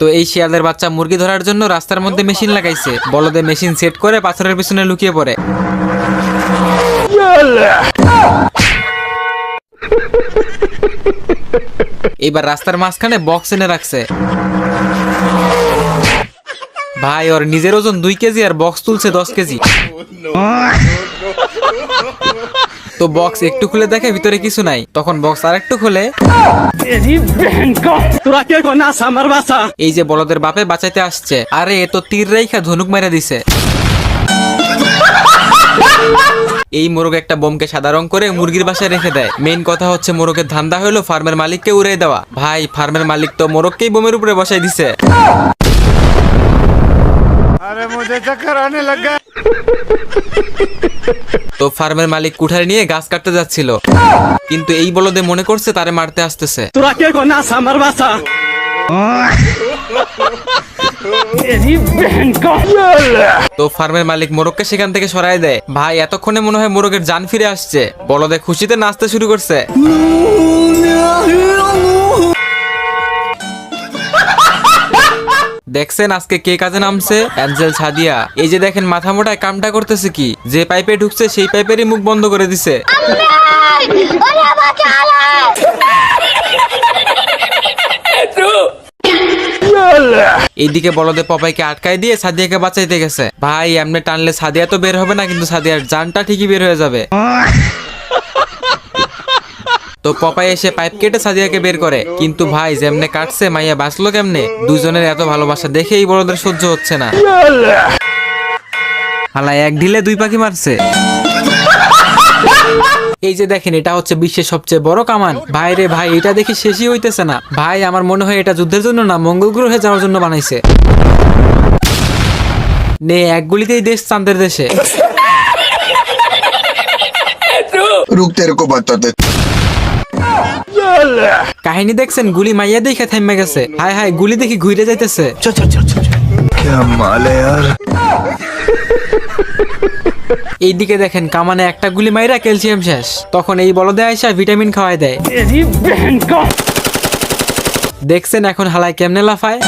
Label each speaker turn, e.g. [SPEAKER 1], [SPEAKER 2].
[SPEAKER 1] তো এই শিয়ালের বাচ্চা মুরগি ধরার জন্য রাস্তার মধ্যে মেশিন লাগাইছে। বলদে মেশিন সেট করে পাথরের পিছনে লুকিয়ে পড়ে। এইবার রাস্তার মাঝখানে বক্স এনে রাখছে। ভাই, ওর নিজের ওজন দুই কেজি আর বক্স তুলছে দশ কেজি। তো বক্স একটু খুলে দেখে, ভিতরে কিছু নাই। তখন বক্স আর একটু খুলে। এই যে বলদের বাপে বাঁচাইতে আসছে। আরে, এ তো তীর রেখা ধনুক মেরে দিছে। এই মোরগ একটা বোমকে সাদা রং করে মুরগির বাসায় রেখে দেয়। মেইন কথা হচ্ছে, মোরগের ধান্দা হলো ফার্মের মালিককে উড়িয়ে দেওয়া। ভাই ফার্মের মালিক তো মোরগকেই বোমের উপরে বসাই দিছে। তো ফার্মের মালিক কুঠারে নিয়ে গাছ কাটতে যাচ্ছিল। কিন্তু এই বলদে মনে করছে তারে মারতে আসতেছে।
[SPEAKER 2] তোরা কে কোনা সামার বাসা?
[SPEAKER 1] তো ফার্মের মালিক মোরগকে সেখান থেকে সরাই দেয়। ভাই এতক্ষণে মনে হয় মোরগের জান ফিরে আসছে। বলদে খুশিতে নাচতে শুরু করছে। দেখছেন আজকে কে কাজে নামছে? অ্যাঞ্জেল সাদিয়া এই যে দেখেন, মাথা মোটায় কামটা করতেছে কি? যে পাইপে ঢুকছে, সেই পাইপেরই মুখ বন্ধ করে দিছে। এইদিকে বলদে পপাইকে আটকায় দিয়ে সাদিয়াকে বাঁচাইতে গেছে। ভাই, এমনি টানলে সাদিয়া তো বের হবে না, কিন্তু সাদিয়ার জানটা ঠিকই বের হয়ে যাবে। তো পপাই এসে পাইপ কেটে সাদিয়াকে বের করে কিন্তু ভাই যেমনে কাটছে মাইয়া বাঁচলো কেমনে দুজনের এত ভালোবাসা দেখেই বড়দের সহ্য হচ্ছে না হালা এক ঢিলে দুই পাখি মারছে এই যে দেখেন এটা হচ্ছে বিশ্বের সবচেয়ে বড় কামান ভাই রে ভাই এটা দেখি শেষই হইতেছে না ভাই আমার মনে হয় এটা যুদ্ধের জন্য না মঙ্গল গ্রহে যাওয়ার জন্য বানাইছে নে এক গুলিতেই দেশ চান্দের দেশে
[SPEAKER 3] রুখতে এরকম
[SPEAKER 1] কাহিনী দেখছেন গুলি মাইয়া দেখে থাইমা গেছে। হাই হাই গুলি দেখি ঘুরে যাইতেছে। এইদিকে দেখেন কামানে একটা গুলি মাইরা ক্যালসিয়াম শেষ। তখন এই বলদে আইসা ভিটামিন খাওয়াই দেয়। দেখছেন এখন হালাই কেমনে লাফায়?